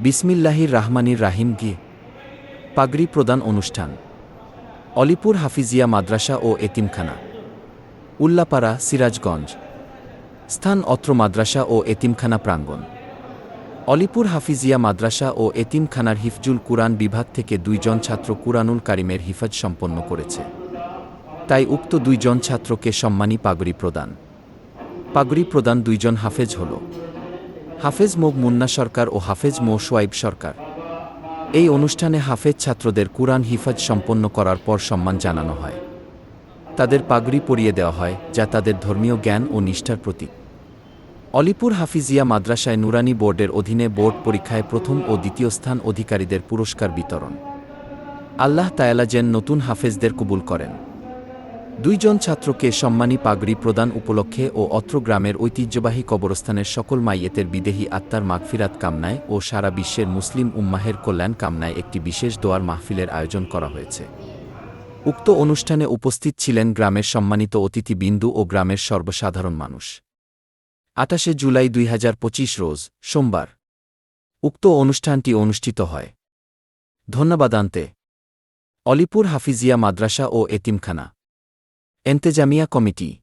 বিসমিল্লাহির রাহমানির রাহিম গি। পাগড়ি প্রদান অনুষ্ঠান। অলিপুর হাফিজিয়া মাদ্রাসা ও এতিমখানা। উল্লাপাড়া, সিরাজগঞ্জ। স্থান অত্র মাদ্রাসা ও এতিমখানা প্রাঙ্গণ। অলিপুর হাফিজিয়া মাদ্রাসা ও এতিমখানার হিফজুল কুরআন বিভাগ থেকে দুইজন ছাত্র কুরআনুল কারিমের হিফাজ সম্পন্ন করেছে। তাই উক্ত দুইজন ছাত্রকে সম্মানী পাগড়ি প্রদান। পাগড়ি প্রদান দুইজন হাফেজ হল। হাফেজ মো মুন্না সরকার ও হাফেজ মো সোয়াইব সরকার। এই অনুষ্ঠানে হাফেজ ছাত্রদের কুরআন হিফাজ সম্পন্ন করার পর সম্মান জানানো হয়। তাদের পাগড়ি পরিয়ে দেওয়া হয়, যা তাদের ধর্মীয় জ্ঞান ও নিষ্ঠার প্রতীক। অলিপুর হাফিজিয়া মাদ্রাসায় নুরানি বোর্ডের অধীনে বোর্ড পরীক্ষায় প্রথম ও দ্বিতীয় স্থান অধিকারীদের পুরস্কার বিতরণ। আল্লাহ তায়ালা যেন নতুন হাফেজদের কবুল করেন। দুইজন ছাত্রকে সম্মানী পাগড়ি প্রদান উপলক্ষে ও অত্র গ্রামের ঐতিহ্যবাহী কবরস্থানের সকল মাইয়েতের বিদেহী আত্মার মাগফিরাত কামনায় ও সারা বিশ্বের মুসলিম উম্মাহের কল্যাণ কামনায় একটি বিশেষ দোয়ার মাহফিলের আয়োজন করা হয়েছে। উক্ত অনুষ্ঠানে উপস্থিত ছিলেন গ্রামের সম্মানিত অতিথি বিন্দু ও গ্রামের সর্বসাধারণ মানুষ। আটাশে জুলাই দুই হাজার পঁচিশ রোজ, সোমবার। উক্ত অনুষ্ঠানটি অনুষ্ঠিত হয়। ধন্যবাদান্তে। অলিপুর হাফিজিয়া মাদ্রাসা ও এতিমখানা। Entejamía Committee.